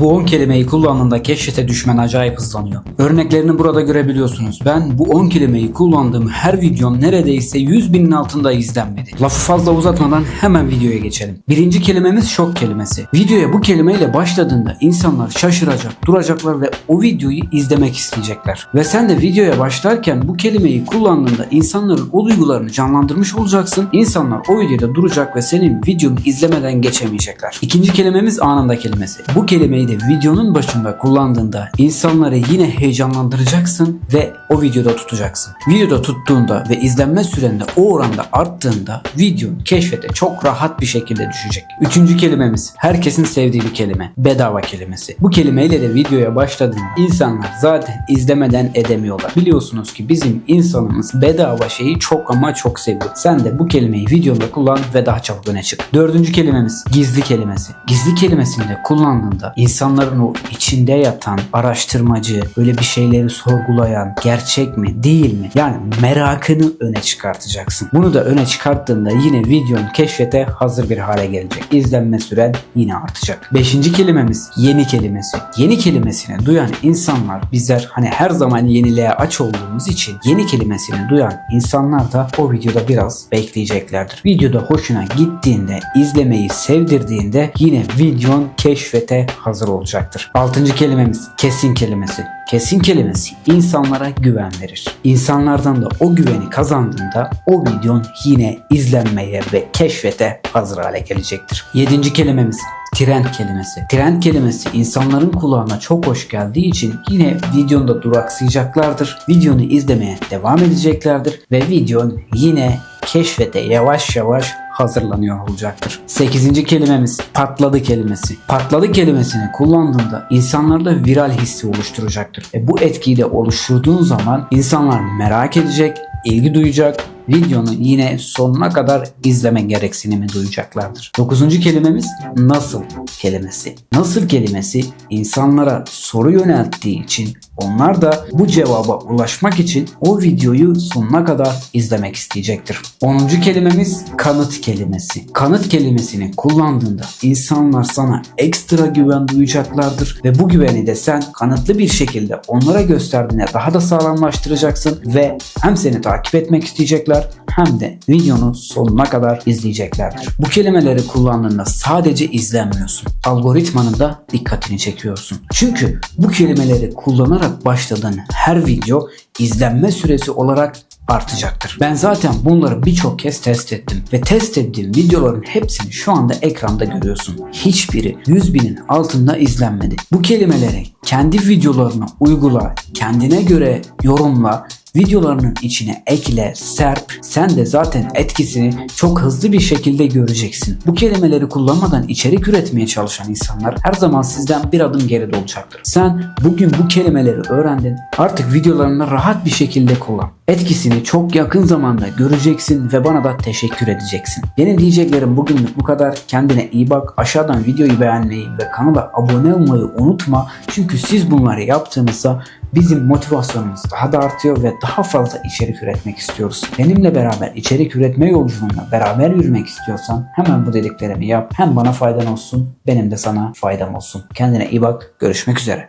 Bu 10 kelimeyi kullandığında keşfete düşmen acayip hızlanıyor. Örneklerini burada görebiliyorsunuz. Ben bu 10 kelimeyi kullandığım her videom neredeyse 100 binin altında izlenmedi. Lafı fazla uzatmadan hemen videoya geçelim. Birinci kelimemiz şok kelimesi. Videoya bu kelimeyle başladığında insanlar şaşıracak, duracaklar ve o videoyu izlemek isteyecekler. Ve sen de videoya başlarken bu kelimeyi kullandığında insanların o duygularını canlandırmış olacaksın. İnsanlar o videoda duracak ve senin videonu izlemeden geçemeyecekler. İkinci kelimemiz anında kelimesi. Bu kelimeyi de videonun başında kullandığında insanları yine heyecanlandıracaksın ve o videoda tutacaksın. Videoda tuttuğunda ve izlenme sürende o oranda arttığında videon keşfete çok rahat bir şekilde düşecek. Üçüncü kelimemiz herkesin sevdiği bir kelime. Bedava kelimesi. Bu kelimeyle de videoya başladığında insanlar zaten izlemeden edemiyorlar. Biliyorsunuz ki bizim insanımız bedava şeyi çok ama çok seviyor. Sen de bu kelimeyi videoda kullan ve daha çabuk öne çık. Dördüncü kelimemiz gizli kelimesi. Gizli kelimesini de kullandığında insanların o içinde yatan araştırmacı, böyle bir şeyleri sorgulayan, gerçek mi, değil mi? Yani merakını öne çıkartacaksın. Bunu da öne çıkarttığında yine videon keşfete hazır bir hale gelecek. İzlenme süren yine artacak. Beşinci kelimemiz yeni kelimesi. Yeni kelimesini duyan insanlar bizler hani her zaman yeniliğe aç olduğumuz için yeni kelimesini duyan insanlar da o videoda biraz bekleyeceklerdir. Videoda hoşuna gittiğinde, izlemeyi sevdirdiğinde yine videon keşfete hazır olacaktır. Altıncı kelimemiz kesin kelimesi. Kesin kelimesi insanlara güven verir. İnsanlardan da o güveni kazandığında o videon yine izlenmeye ve keşfete hazır hale gelecektir. Yedinci kelimemiz trend kelimesi. Trend kelimesi insanların kulağına çok hoş geldiği için yine videonda duraksayacaklardır. Videonu izlemeye devam edeceklerdir ve videon yine keşfete yavaş yavaş hazırlanıyor olacaktır. 8. kelimemiz patladı kelimesi. Patladı kelimesini kullandığında insanlarda viral hissi oluşturacaktır. E bu etkiyi de oluşturduğun zaman insanlar merak edecek, ilgi duyacak, videonu yine sonuna kadar izleme gereksinimi duyacaklardır. Dokuzuncu kelimemiz nasıl kelimesi. Nasıl kelimesi insanlara soru yönelttiği için onlar da bu cevaba ulaşmak için o videoyu sonuna kadar izlemek isteyecektir. Onuncu kelimemiz kanıt kelimesi. Kanıt kelimesini kullandığında insanlar sana ekstra güven duyacaklardır ve bu güveni de sen kanıtlı bir şekilde onlara gösterdiğinde daha da sağlamlaştıracaksın ve hem seni takip etmek isteyecekler hem de videonu sonuna kadar izleyeceklerdir. Bu kelimeleri kullandığında sadece izlenmiyorsun. Algoritmanın da dikkatini çekiyorsun. Çünkü bu kelimeleri kullanarak başladığın her video izlenme süresi olarak artacaktır. Ben zaten bunları birçok kez test ettim ve test ettiğim videoların hepsini şu anda ekranda görüyorsun. Hiçbiri 100 binin altında izlenmedi. Bu kelimeleri kendi videolarına uygula, kendine göre yorumla videolarının içine ekle, serp. Sen de zaten etkisini çok hızlı bir şekilde göreceksin. Bu kelimeleri kullanmadan içerik üretmeye çalışan insanlar her zaman sizden bir adım geride olacaktır. Sen bugün bu kelimeleri öğrendin. Artık videolarını rahat bir şekilde kullan. Etkisini çok yakın zamanda göreceksin ve bana da teşekkür edeceksin. Benim diyeceklerim bugünlük bu kadar. Kendine iyi bak. Aşağıdan videoyu beğenmeyi ve kanala abone olmayı unutma. Çünkü siz bunları yaptığınızda bizim motivasyonumuz daha da artıyor ve daha fazla içerik üretmek istiyoruz. Benimle beraber içerik üretme yolculuğunda beraber yürümek istiyorsan hemen bu dediklerimi yap. Hem bana faydan olsun, benim de sana faydam olsun. Kendine iyi bak. Görüşmek üzere.